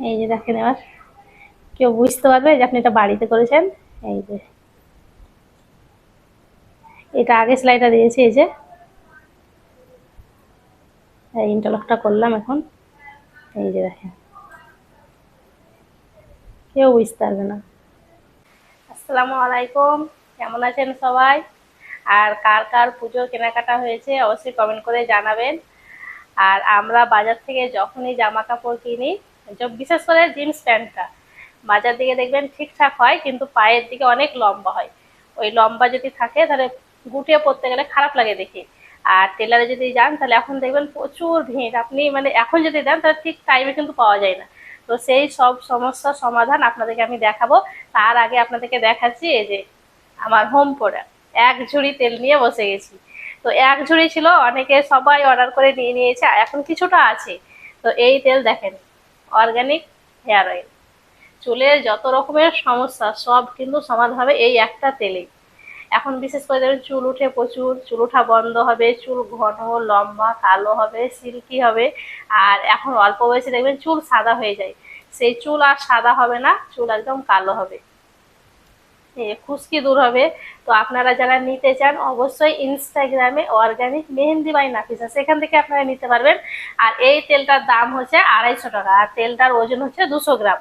এই যে দেখেন এবার। কেউ বুঝতে পারবে যে আপনি এটা বাড়িতে করেছেন। এই যে। এটা আগে সেলাইটা দিয়েছি, এই যে। ইন্টারলকটা করলাম এখন। এই যে দেখেন। কেউ বুঝতে পারবে না। আসসালামু আলাইকুম। কেমন আছেন সবাই? আর কার কার পুজো কেনাকাটা হয়েছে অবশ্যই কমেন্ট করে জানাবেন। আর আমরা বাজার থেকে যখনই জামা কাপড় কিনি বিশেষ করে জিন্স প্যান্টটা। বাজার দিকে দেখবেন ঠিকঠাক হয়, কিন্তু পায়ের দিকে অনেক লম্বা হয়। ওই লম্বা যদি থাকে, তাহলে গুটিয়ে পরতে গেলে খারাপ লাগে দেখি। আর টেলারে যদি যান, তাহলে এখন দেখবেন প্রচুর ভিড়। আপনি মানে এখন যদি দেন, তাহলে ঠিক টাইমে কিন্তু পাওয়া যায় না। তো সেই সব সমস্যার সমাধান আপনাদেরকে আমি দেখাবো। তার আগে আপনাদেরকে দেখাচ্ছি এই যে আমার হোম প্রোডাক্ট এক ঝুড়ি তেল নিয়ে বসে গেছি। তো এক ঝুড়ি ছিল, অনেকে সবাই অর্ডার করে নিয়ে নিয়েছে এখন কিছুটা আছে। তো এই তেল দেখেন অর্গানিক হেয়ার অয়েল চুলের যত রকমের সমস্যা, সব কিন্তু সমাধান হবে এই একটা তেলেই। এখন বিশেষ করে দেখবেন, চুল উঠে প্রচুর, চুল উঠা বন্ধ হবে, চুল ঘন, লম্বা, কালো হবে সিল্কি হবে, আর এখন অল্প বয়সে দেখবেন চুল সাদা হয়ে যায়। সেই চুল আর সাদা হবে না, চুল একদম কালো হবে। খুশকি দূর হবে। তো আপনারা যারা নিতে চান, অবশ্যই ইনস্টাগ্রামে অর্গানিক মেহেন্দি বাই নাফিসা, সেখান থেকে আপনারা নিতে পারবেন। আর এই তেলটার দাম হচ্ছে আড়াইশো টাকা, আর তেলটার ওজন হচ্ছে দুশো গ্রাম।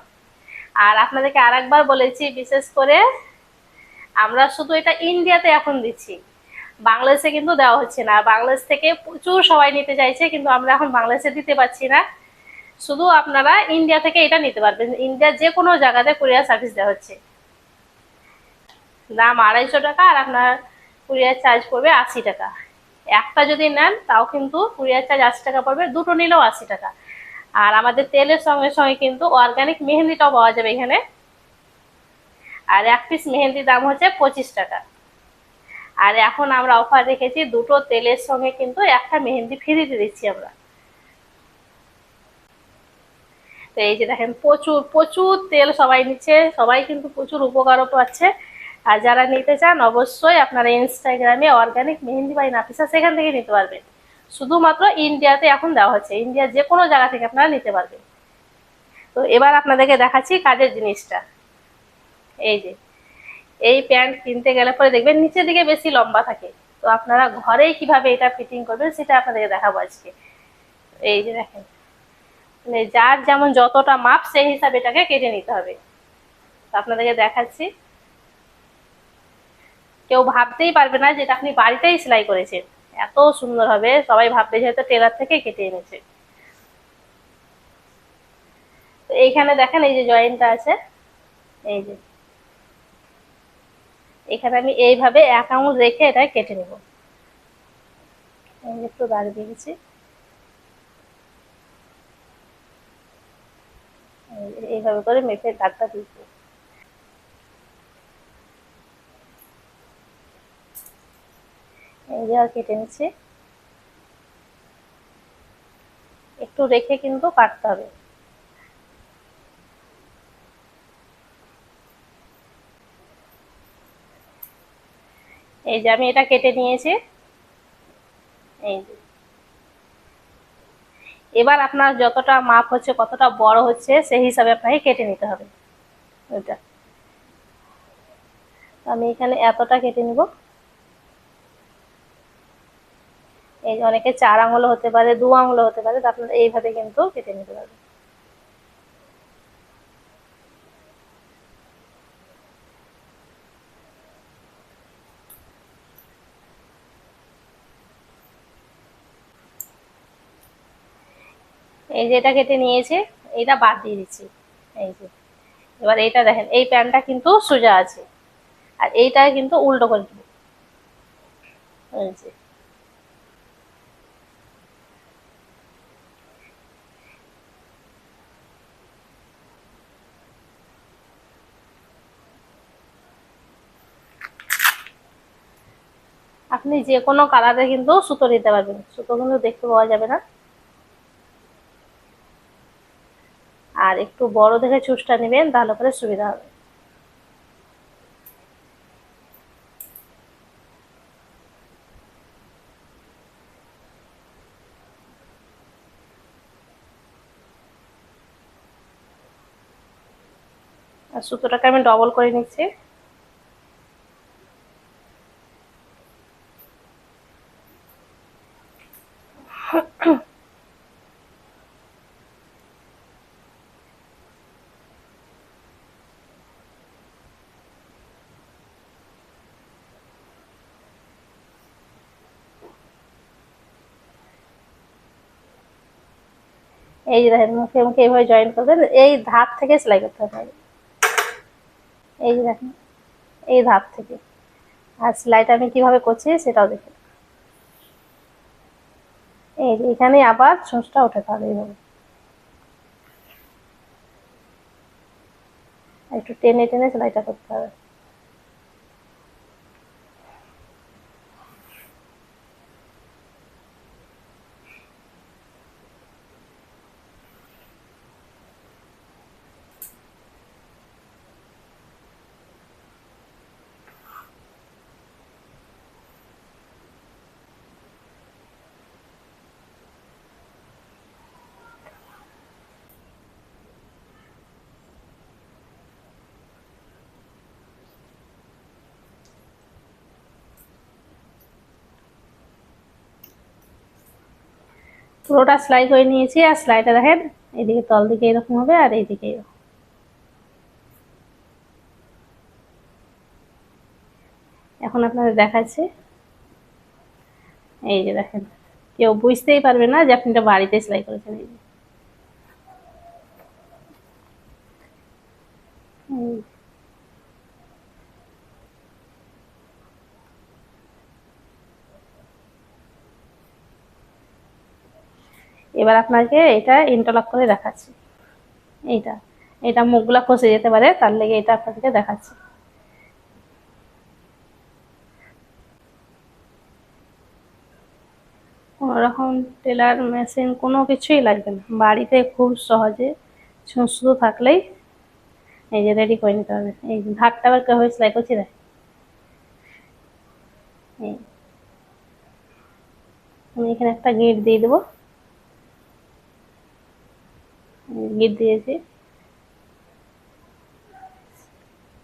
আর আপনাদেরকে আরেকবার বলেছি, বিশেষ করে আমরা শুধু এটা ইন্ডিয়াতে এখন দিচ্ছি। বাংলাদেশে কিন্তু দেওয়া হচ্ছে না। বাংলাদেশ থেকে প্রচুর সবাই নিতে চাইছে, কিন্তু আমরা এখন বাংলাদেশে দিতে পারছি না। শুধু আপনারা ইন্ডিয়া থেকে এটা নিতে পারবেন। ইন্ডিয়ার যে কোনো জায়গাতে কুরিয়ার সার্ভিস দেওয়া হচ্ছে। দাম আড়াইশো টাকা আর আপনার কুরিয়ার চার্জ পড়বে আশি টাকা। একটা যদি নেন, তাও কিন্তু কুরিয়ার চার্জ আশি টাকা পড়বে, দুটো নিলেও আশি টাকা। আর আমাদের তেলের সঙ্গে সঙ্গে কিন্তু অর্গানিক মেহেন্দিটাও পাওয়া যাবে এখানে। আর এক পিস মেহেন্দির দাম হচ্ছে পঁচিশ টাকা। আর এখন আমরা অফার রেখেছি দুটো তেলের সঙ্গে কিন্তু একটা মেহেন্দি ফ্রিতে দিচ্ছি আমরা। তো এই যে দেখেন, প্রচুর প্রচুর তেল সবাই নিচ্ছে, সবাই কিন্তু প্রচুর উপকারও পাচ্ছে। আর যারা নিতে চান, অবশ্যই আপনারা ইনস্টাগ্রামে অর্গানিক মেহেন্দি বাই নাফিসা সেখান থেকে নিতে পারবেন। শুধুমাত্র ইন্ডিয়াতে এখন দেওয়া হচ্ছে। ইন্ডিয়ার যে কোনো জায়গা থেকে আপনারা নিতে পারবেন। তো এবার আপনাদেরকে দেখাচ্ছি কাজের জিনিসটা। এই যে, এই প্যান্ট কিনতে গেলে পরে দেখবেন নিচের দিকে বেশি লম্বা থাকে। তো আপনারা ঘরেই কীভাবে এটা ফিটিং করবেন সেটা আপনাদেরকে দেখাবো আজকে। এই যে দেখেন মানে যার যেমন যতটা মাপ, সেই হিসাবে এটাকে কেটে নিতে হবে। তো আপনাদেরকে দেখাচ্ছি। কেউ ভাবতেই পারবে না যে এটা আপনি বাড়িতেই সেলাই করেছেন। এত সুন্দর হবে, সবাই ভাববে যে হয়তো টেলার থেকে কেটে এনেছে। এইখানে দেখেন এই যে জয়েন্টটা আছে, এই যে। এখানে আমি এইভাবে আঙুল রেখে এটা কেটে নেব। একটু দাঁড়িয়ে দিয়েছি। এইভাবে করে মেপে দাগটা দিয়েছি এই যে আর কেটে নিচ্ছি। একটু রেখে কিন্তু কাটতে হবে। এই যে আমি এটা কেটে নিয়েছি। এই যে। এবার আপনার যতটা মাপ হচ্ছে, কতটা বড় হচ্ছে, সেই হিসাবে আপনাকে কেটে নিতে হবে। ওইটা। আমি এখানে এতটা কেটে নিব। এই অনেকে চার আঙুলো হতে পারে, দু আঙুলো হতে পারে আপনারা এইভাবে কিন্তু কেটে নিতে পারবেন। এই যে এটা কেটে নিয়েছি এইটা বাদ দিয়ে দিচ্ছি। এই যে, এবার এইটা দেখেন, এই প্যানটা কিন্তু সোজা আছে। আর এইটা কিন্তু উল্টো করে দেবো। এই যে আপনি যে কোনো কালারে কিন্তু সুতো নিতে পারবেন। সুতো কিন্তু দেখতে পাওয়া যাবে না। আর একটু বড় দেখে চুষটা নেবেন, তাহলে পরে সুবিধা হবে। আর সুতোটাকে আমি ডবল করে নিচ্ছি। এই যে দেখেন, মুখে মুখে এইভাবে জয়েন করবেন, এই ধাপ থেকে সেলাই করতে হবে। এই দেখেন, এই ধাপ থেকে। আর সেলাইটা আমি কীভাবে করছি সেটাও দেখে এই যে এখানে আবার ছোঁচটা উঠাতে হবে এইভাবে। একটু টেনে টেনে সেলাইটা করতে হবে। পুরোটা সেলাই করে নিয়েছি, আর সেলাইটা দেখেন এইদিকে তল দিকে এরকম হবে আর এইদিকে এখন আপনাদের দেখাচ্ছি। এই যে দেখেন, কেউ বুঝতেই পারবে না যে আপনি এটা বাড়িতে সেলাই করেছেন এই যে এই এবার আপনাকে এটা ইন্টারলক করে দেখাচ্ছি। এইটা এটা মুখগুলা খসে যেতে পারে, তার লেগে এটা আপনাদেরকে দেখাচ্ছি। কোনো রকম টেলার মেশিন কোনো কিছুই লাগবে না। বাড়িতে খুব সহজে শুধু থাকলেই এই যে রেডি করে নিতে হবে। এই ধারটা আবার কেউ সেলাই করছি দেখ আমি এখানে একটা গিট দিয়ে দেবো। গিট দিয়েছি।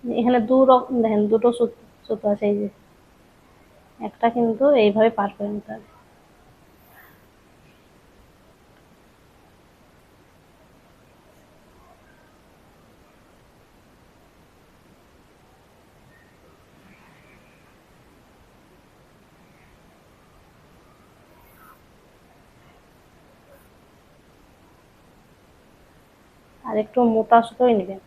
এখানে দু রকম দেখেন, দুটো সুতো আছে এই যে। একটা কিন্তু এইভাবে পার করে নিতে হবে। আর একটু মোটা সুতোই নেবেন।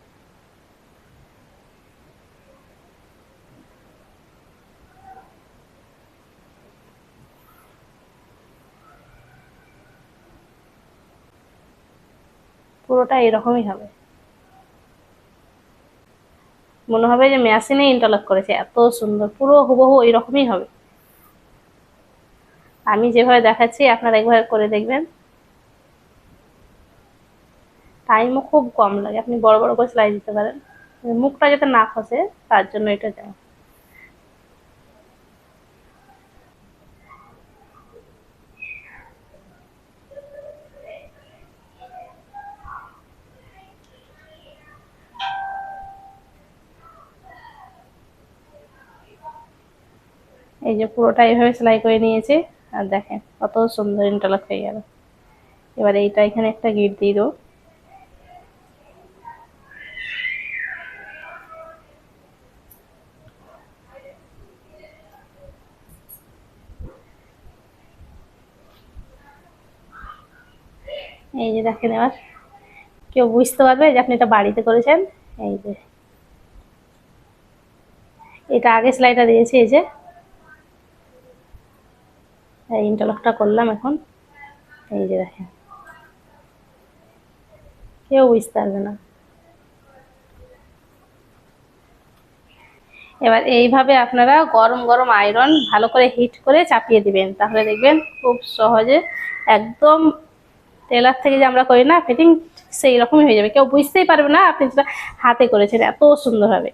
পুরোটা এরকমই হবে। মনে হবে যে মেশিনে ইন্টারলক করেছে, এত সুন্দর, পুরো হুবহু এরকমই হবে। আমি যেভাবে দেখাচ্ছি, আপনারা একবার করে দেখবেন। টাইমও খুব কম লাগে। আপনি বড় বড় করে সেলাই দিতে পারেন। মুখটা যাতে না খসে, তার জন্য এটা দেওয়া এই যে পুরোটা এইভাবে সেলাই করে নিয়েছি। আর দেখেন, কত সুন্দর ইন্টারলক হয়ে গেল। এবার এইটা এখানে একটা গিট দিয়ে দেবো। এই যে দেখেন এবার। কেউ বুঝতে পারবে যে আপনি এটা বাড়িতে করেছেন। এই যে। এটা আগে সেলাইটা দিয়েছি, এই যে। ইন্টারলকটা করলাম এখন। এই যে দেখেন। কেউ বুঝতে পারবে না। এবার এইভাবে আপনারা গরম গরম আয়রন ভালো করে হিট করে চাপিয়ে দিবেন। তাহলে দেখবেন খুব সহজে একদম টেলার থেকে যে আমরা করি না ফিটিং সেই রকমই হয়ে যাবে। কেউ বুঝতেই পারবে না আপনি যেটা হাতে করেছেন, এত সুন্দর হবে।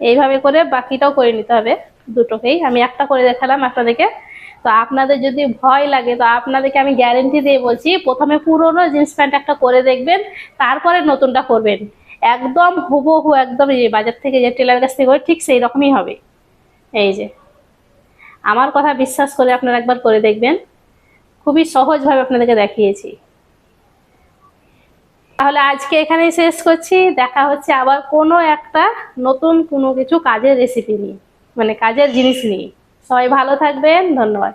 এইভাবে করে বাকিটাও করে নিতে হবে দুটোকেই। আমি একটা করে দেখালাম আপনাদেরকে। তো আপনাদের যদি ভয় লাগে, তো আপনাদেরকে আমি গ্যারেন্টি দিয়ে বলছি, প্রথমে পুরোনো জিন্স প্যান্ট একটা করে দেখবেন, তারপরে নতুনটা করবেন। একদম হুবহু, একদম এই বাজার থেকে যে টেলার কাছ থেকে ঠিক সেই রকমই হবে। এই যে। আমার কথা বিশ্বাস করে আপনারা একবার করে দেখবেন। খুবই সহজভাবে আপনাদেরকে দেখিয়েছি। তাহলে আজকে এখানেই শেষ করছি। দেখা হচ্ছে আবার কোনো একটা নতুন কোনো কিছু কাজের রেসিপি নিয়ে মানে কাজের জিনিস নিয়ে। সবাই ভালো থাকবেন, ধন্যবাদ।